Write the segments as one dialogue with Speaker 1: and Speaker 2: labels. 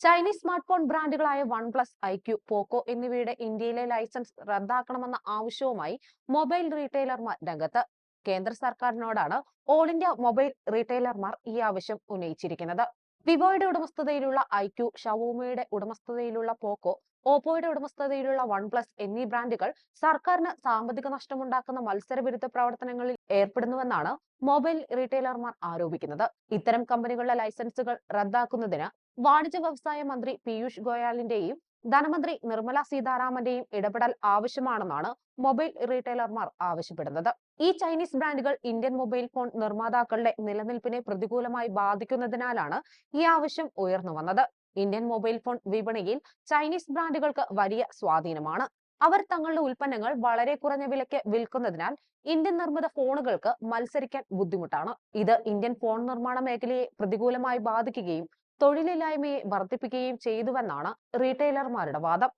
Speaker 1: Chinese smart phone ബ്രാൻഡുകളായ one plus iQOO Poco എന്നിവയുടെ ഇന്ത്യയിലെ ലൈസൻസ് റദ്ദാക്കണമെന്ന ആവശ്യവുമായി മൊബൈൽ റീറ്റെയിലർമാർ രംഗത്ത്. കേന്ദ്ര സർക്കാരിനോടാണ് ഓൾ ഇന്ത്യ മൊബൈൽ റീറ്റെയിലർമാർ ഈ ആവശ്യം ഉന്നയിച്ചിരിക്കുന്നത്. വിവോയുടെ ഉടമസ്ഥതയിലുള്ള ഐക്യു ഷവോമിയുടെ ഉടമസ്ഥതയിലുള്ള പോക്കോ ഓപ്പോയുടെ ഉടമസ്ഥതയിലുള്ള വൺ പ്ലസ് എന്നീ ബ്രാൻഡുകൾ സർക്കാരിന് സാമ്പത്തിക നഷ്ടമുണ്ടാക്കുന്ന മത്സരവിരുദ്ധ പ്രവർത്തനങ്ങളിൽ ഏർപ്പെടുന്നുവെന്നാണ് മൊബൈൽ റീറ്റെയിലർമാർ ആരോപിക്കുന്നത്. ഇത്തരം കമ്പനികളുടെ ലൈസൻസുകൾ റദ്ദാക്കുന്നതിന് വാണിജ്യ വ്യവസായ മന്ത്രി പീയൂഷ് ഗോയാലിന്റെയും ധനമന്ത്രി നിർമ്മല സീതാരാമന്റെയും ഇടപെടൽ ആവശ്യമാണെന്നാണ് മൊബൈൽ റീറ്റെയിലർമാർ ആവശ്യപ്പെടുന്നത്. ഈ ചൈനീസ് ബ്രാൻഡുകൾ ഇന്ത്യൻ മൊബൈൽ ഫോൺ നിർമ്മാതാക്കളുടെ നിലനിൽപ്പിനെ പ്രതികൂലമായി ബാധിക്കുന്നതിനാലാണ് ഈ ആവശ്യം ഉയർന്നു വന്നത്. ഇന്ത്യൻ മൊബൈൽ ഫോൺ വിപണിയിൽ ചൈനീസ് ബ്രാൻഡുകൾക്ക് വലിയ സ്വാധീനമാണ്. അവർ തങ്ങളുടെ ഉൽപ്പന്നങ്ങൾ വളരെ കുറഞ്ഞ വിലയ്ക്ക് വിൽക്കുന്നതിനാൽ ഇന്ത്യൻ നിർമ്മിത ഫോണുകൾക്ക് മത്സരിക്കാൻ ബുദ്ധിമുട്ടാണ്. ഇത് ഇന്ത്യൻ ഫോൺ നിർമ്മാണ മേഖലയെ പ്രതികൂലമായി ബാധിക്കുകയും തൊഴിലില്ലായ്മയെ വർദ്ധിപ്പിക്കുകയും ചെയ്തുവെന്നാണ് റീറ്റെയിലർമാരുടെ വാദം.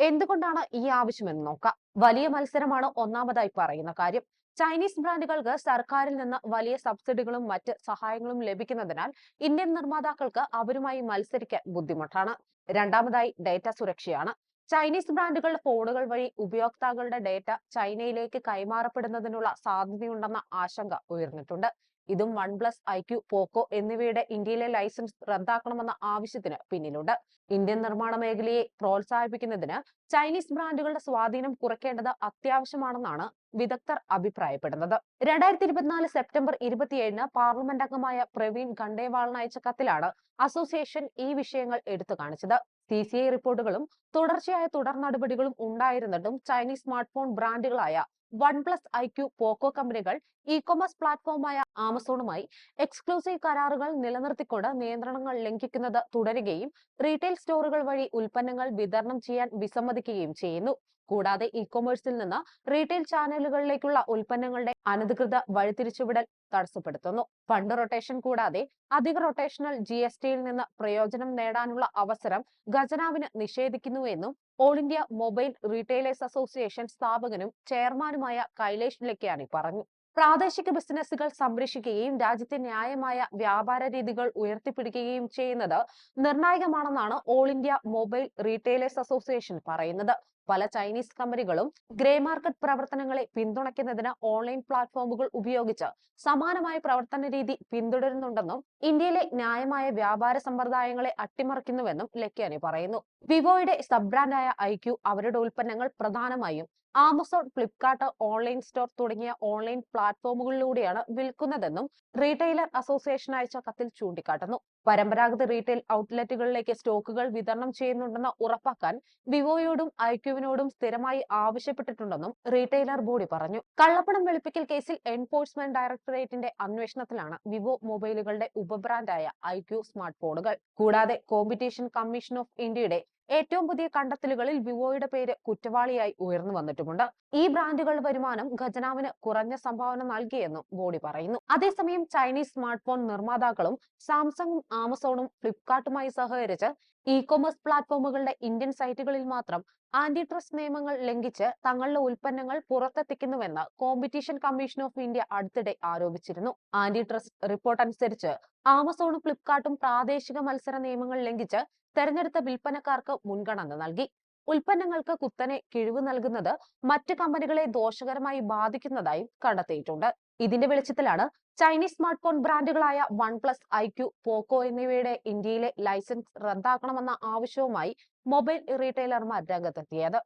Speaker 1: എന്തുകൊണ്ടാണ് ഈ ആവശ്യമെന്ന് നോക്കാം. വലിയ മത്സരമാണ് ഒന്നാമതായി പറയുന്ന കാര്യം. ചൈനീസ് ബ്രാൻഡുകൾക്ക് സർക്കാരിൽ നിന്ന് വലിയ സബ്സിഡികളും മറ്റ് സഹായങ്ങളും ലഭിക്കുന്നതിനാൽ ഇന്ത്യൻ നിർമ്മാതാക്കൾക്ക് അവരുമായി മത്സരിക്കാൻ ബുദ്ധിമുട്ടാണ്. രണ്ടാമതായി ഡേറ്റ സുരക്ഷയാണ്. ചൈനീസ് ബ്രാൻഡുകളുടെ ഫോണുകൾ വഴി ഉപയോക്താക്കളുടെ ഡേറ്റ ചൈനയിലേക്ക് കൈമാറപ്പെടുന്നതിനുള്ള സാധ്യതയുണ്ടെന്ന ആശങ്ക ഉയർന്നിട്ടുണ്ട്. ഇതും വൺ പ്ലസ് ഐക്യു പോക്കോ എന്നിവയുടെ ഇന്ത്യയിലെ ലൈസൻസ് റദ്ദാക്കണമെന്ന ആവശ്യത്തിന് പിന്നിലുണ്ട്. ഇന്ത്യൻ നിർമ്മാണ മേഖലയെ പ്രോത്സാഹിപ്പിക്കുന്നതിന് ചൈനീസ് ബ്രാൻഡുകളുടെ സ്വാധീനം കുറയ്ക്കേണ്ടത് അത്യാവശ്യമാണെന്നാണ് വിദഗ്ധർ അഭിപ്രായപ്പെടുന്നത്. രണ്ടായിരത്തി ഇരുപത്തിനാല് സെപ്റ്റംബർ ഇരുപത്തിയേഴിന് പാർലമെന്റ് അംഗമായ പ്രവീൺ ഖണ്ഡേവാളിന് അയച്ച കത്തിലാണ് അസോസിയേഷൻ ഈ വിഷയങ്ങൾ എടുത്തു കാണിച്ചത്. സി സി ഐ റിപ്പോർട്ടുകളും തുടർച്ചയായ തുടർ നടപടികളും ഉണ്ടായിരുന്നിട്ടും ചൈനീസ് സ്മാർട്ട് ഫോൺ ബ്രാൻഡുകളായ one plus I iQOO Poco കമ്പനികൾ ഇ കൊമേഴ്സ് പ്ലാറ്റ്ഫോമായ ആമസോണുമായി എക്സ്ക്ലൂസീവ് കരാറുകൾ നിലനിർത്തിക്കൊണ്ട് നിയന്ത്രണങ്ങൾ ലംഘിക്കുന്നത് തുടരുകയും റീറ്റെയിൽ സ്റ്റോറുകൾ വഴി ഉൽപ്പന്നങ്ങൾ വിതരണം ചെയ്യാൻ വിസമ്മതിക്കുകയും ചെയ്യുന്നു. കൂടാതെ ഇ കൊമേഴ്സിൽ നിന്ന് റീറ്റെയിൽ ചാനലുകളിലേക്കുള്ള ഉൽപ്പന്നങ്ങളുടെ അനധികൃത വഴിതിരിച്ചുവിടൽ തടസ്സപ്പെടുത്തുന്നു. ഫണ്ട് റൊട്ടേഷൻ കൂടാതെ അധിക റൊട്ടേഷണൽ ജി എസ് ടിയിൽ നിന്ന് പ്രയോജനം നേടാനുള്ള അവസരം ഖജനാവിന് നിഷേധിക്കുന്നുവെന്നും all India mobile retailers association സ്ഥാപകനും ചെയർമാനുമായ കൈലേഷ് ലക്കിയാനി പറഞ്ഞു. പ്രാദേശിക ബിസിനസ്സുകൾ സംരക്ഷിക്കുകയും രാജ്യത്തെ ന്യായമായ വ്യാപാര രീതികൾ ഉയർത്തിപ്പിടിക്കുകയും ചെയ്യുന്നത് നിർണായകമാണെന്നാണ് all India mobile retailers association പറയുന്നത്. പല ചൈനീസ് കമ്പനികളും ഗ്രേ മാർക്കറ്റ് പ്രവർത്തനങ്ങളെ പിന്തുണയ്ക്കുന്നതിന് ഓൺലൈൻ പ്ലാറ്റ്ഫോമുകൾ ഉപയോഗിച്ച് സമാനമായ പ്രവർത്തന രീതി പിന്തുടരുന്നുണ്ടെന്നും ഇന്ത്യയിലെ ന്യായമായ വ്യാപാര സമ്പ്രദായങ്ങളെ അട്ടിമറിക്കുന്നുവെന്നും ലക്യാനി പറയുന്നു. വിവോയുടെ സബ് ഐക്യു അവരുടെ ഉൽപ്പന്നങ്ങൾ പ്രധാനമായും ആമസോൺ ഫ്ലിപ്കാർട്ട് ഓൺലൈൻ സ്റ്റോർ തുടങ്ങിയ ഓൺലൈൻ പ്ലാറ്റ്ഫോമുകളിലൂടെയാണ് വിൽക്കുന്നതെന്നും റീറ്റെയിലർ അസോസിയേഷൻ അയച്ച കത്തിൽ ചൂണ്ടിക്കാട്ടുന്നു. പരമ്പരാഗത റീറ്റെയിൽ ഔട്ട്ലെറ്റുകളിലേക്ക് സ്റ്റോക്കുകൾ വിതരണം ചെയ്യുന്നുണ്ടെന്ന് ഉറപ്പാക്കാൻ വിവോയോടും ഐക്യുവിനോടും സ്ഥിരമായി ആവശ്യപ്പെട്ടിട്ടുണ്ടെന്നും റീറ്റെയിലർ ബോഡി പറഞ്ഞു. കള്ളപ്പണം വെളുപ്പിക്കൽ കേസിൽ എൻഫോഴ്സ്മെന്റ് ഡയറക്ടറേറ്റിന്റെ അന്വേഷണത്തിലാണ് വിവോ മൊബൈലുകളുടെ ഉപബ്രാൻഡായ ഐക്യു സ്മാർട്ട് ഫോണുകൾ കൂടാതെ കോമ്പറ്റീഷൻ കമ്മീഷൻ ഓഫ് ഇന്ത്യയുടെ ഏറ്റവും പുതിയ കണ്ടെത്തലുകളിൽ വിവോയുടെ പേര് കുറ്റവാളിയായി ഉയർന്നു വന്നിട്ടുമുണ്ട്. ഈ ബ്രാൻഡുകളുടെ വരുമാനം ഖജനാവിന് കുറഞ്ഞ സംഭാവന നൽകിയെന്നും ബോഡി പറയുന്നു. അതേസമയം ചൈനീസ് സ്മാർട്ട് ഫോൺ നിർമ്മാതാക്കളും സാംസങ്ങും ആമസോണും ഫ്ലിപ്കാർട്ടുമായി സഹകരിച്ച് ഇ കൊമേഴ്സ് പ്ലാറ്റ്ഫോമുകളുടെ ഇന്ത്യൻ സൈറ്റുകളിൽ മാത്രം ആന്റി ട്രസ്റ്റ് നിയമങ്ങൾ ലംഘിച്ച് തങ്ങളുടെ ഉൽപ്പന്നങ്ങൾ പുറത്തെത്തിക്കുന്നുവെന്ന് കോമ്പറ്റീഷൻ കമ്മീഷൻ ഓഫ് ഇന്ത്യ അടുത്തിടെ ആരോപിച്ചിരുന്നു. ആന്റി ട്രസ്റ്റ് റിപ്പോർട്ട് അനുസരിച്ച് ആമസോണും ഫ്ലിപ്കാർട്ടും പ്രാദേശിക മത്സര നിയമങ്ങൾ ലംഘിച്ച് തെരഞ്ഞെടുത്ത വിൽപ്പനക്കാർക്ക് മുൻഗണന നൽകി. ഉൽപ്പന്നങ്ങൾക്ക് കുത്തനെ കിഴിവ് നൽകുന്നത് മറ്റ് കമ്പനികളെ ദോഷകരമായി ബാധിക്കുന്നതായും കണ്ടെത്തിയിട്ടുണ്ട്. ഇതിന്റെ വെളിച്ചത്തിലാണ് ചൈനീസ് സ്മാർട്ട് ഫോൺ ബ്രാൻഡുകളായ വൺ പ്ലസ് ഐക്യു പോക്കോ എന്നിവയുടെ ഇന്ത്യയിലെ ലൈസൻസ് റദ്ദാക്കണമെന്ന ആവശ്യവുമായി മൊബൈൽ റീറ്റെയിലർമാർ രംഗത്തെത്തിയത്.